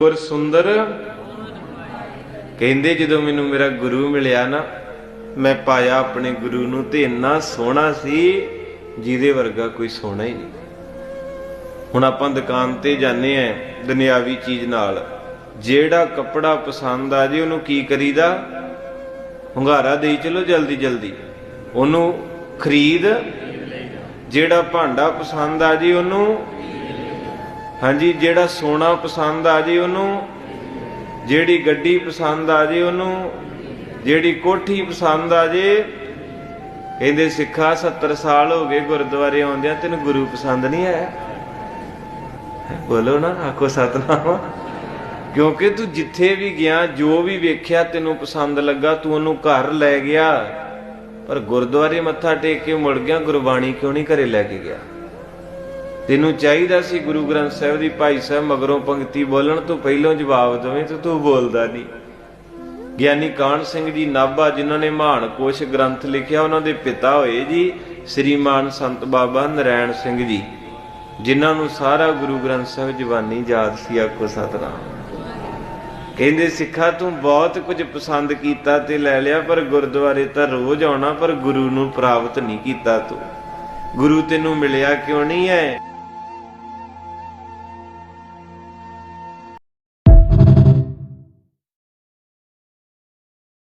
ਗੁਰ ਸੁੰਦਰ। ਕਹਿੰਦੇ ਜਦੋਂ ਮੈਨੂੰ ਮੇਰਾ ਗੁਰੂ ਮਿਲਿਆ ਨਾ, ਮੈਂ ਪਾਇਆ ਆਪਣੇ ਗੁਰੂ ਨੂੰ ਤੇ ਇੰਨਾ ਸੋਹਣਾ ਸੀ, ਜਿਹਦੇ ਵਰਗਾ ਕੋਈ ਸੋਹਣਾ ਹੀ ਨਹੀਂ। ਹੁਣ ਆਪਾਂ ਦੁਕਾਨ ਤੇ ਜਾਂਦੇ ਆਂ ਦੁਨਿਆਵੀ ਚੀਜ਼ ਨਾਲ, ਜਿਹੜਾ ਕੱਪੜਾ ਪਸੰਦ ਆ ਜੇ ਉਹਨੂੰ ਕੀ ਕਰੀਦਾ? ਹੁੰਗਾਰਾ ਦੇਈ ਚਲੋ ਜਲਦੀ ਜਲਦੀ। ਉਹਨੂੰ ਖਰੀਦ, ਜਿਹੜਾ ਭਾਂਡਾ ਪਸੰਦ ਆ ਜੇ ਉਹਨੂੰ ਹਾਂਜੀ, ਜਿਹੜਾ ਸੋਨਾ ਪਸੰਦ ਆ ਜੇ ਉਹਨੂੰ, ਜਿਹੜੀ ਗੱਡੀ ਪਸੰਦ ਆ ਜੇ ਉਹਨੂੰ, ਜਿਹੜੀ ਕੋਠੀ ਪਸੰਦ ਆ ਜੇ, ਕਹਿੰਦੇ ਸਿੱਖਾ 70 ਸਾਲ ਹੋ ਗਏ ਗੁਰਦੁਆਰੇ ਆਉਂਦਿਆਂ, ਤੈਨੂੰ ਗੁਰੂ ਪਸੰਦ ਨਹੀਂ ਆਇਆ? ਬੋਲੋ ਨਾ, ਆਖੋ ਸਤਨਾਮ। ਕਿਉਂਕਿ ਤੂੰ ਜਿੱਥੇ ਵੀ ਗਿਆ, ਜੋ ਵੀ ਵੇਖਿਆ ਤੈਨੂੰ ਪਸੰਦ ਲੱਗਾ, ਤੂੰ ਉਹਨੂੰ ਘਰ ਲੈ ਗਿਆ। ਪਰ ਗੁਰਦੁਆਰੇ ਮੱਥਾ ਟੇਕ ਕੇ ਮੁੜ ਗਿਆ, ਗੁਰਬਾਣੀ ਕਿਉਂ ਨਹੀਂ ਘਰੇ ਲੈ ਕੇ ਗਿਆ? ਤੈਨੂੰ ਚਾਹੀਦਾ ਸੀ ਗੁਰੂ ਗ੍ਰੰਥ ਸਾਹਿਬ ਦੀ ਭਾਈ ਸਾਹਿਬ ਮਗਰੋਂ ਪੰਕਤੀ ਬੋਲਣ ਤੋਂ ਪਹਿਲਾਂ ਜਵਾਬ ਦੇਵੇਂ ਤੇ ਤੂੰ ਬੋਲਦਾ ਨਹੀਂ। ਗਿਆਨੀ ਕਾਹਨ ਸਿੰਘ ਜੀ ਨਾਭਾ ਜਿਨ੍ਹਾਂ ਨੇ ਮਹਾਨ ਕੋਸ਼ ਗ੍ਰੰਥ ਲਿਖਿਆ, ਉਹਨਾਂ ਦੇ ਪਿਤਾ ਹੋਏ ਜੀ ਸ੍ਰੀਮਾਨ ਸੰਤ ਬਾਬਾ ਨਰੈਣ ਸਿੰਘ ਜੀ, ਜਿਨ੍ਹਾਂ ਨੂੰ ਸਾਰਾ ਗੁਰੂ ਗ੍ਰੰਥ ਸਾਹਿਬ ਜਵਾਨੀ ਯਾਦ ਸੀ, ਆਖੋ ਸਤਨਾਮ। ਕਹਿੰਦੇ, ਸਿੱਖਾ, ਤੂੰ ਬਹੁਤ ਕੁਝ ਪਸੰਦ ਕੀਤਾ ਤੇ ਲੈ ਲਿਆ, ਪਰ ਗੁਰਦੁਆਰੇ ਤਾਂ ਰੋਜ਼ ਆਉਣਾ, ਪਰ ਗੁਰੂ ਨੂੰ ਪ੍ਰਾਪਤ ਨਹੀਂ ਕੀਤਾ ਤੂੰ। ਗੁਰੂ ਤੈਨੂੰ ਮਿਲਿਆ ਕਿਉਂ ਨਹੀਂ ਹੈ?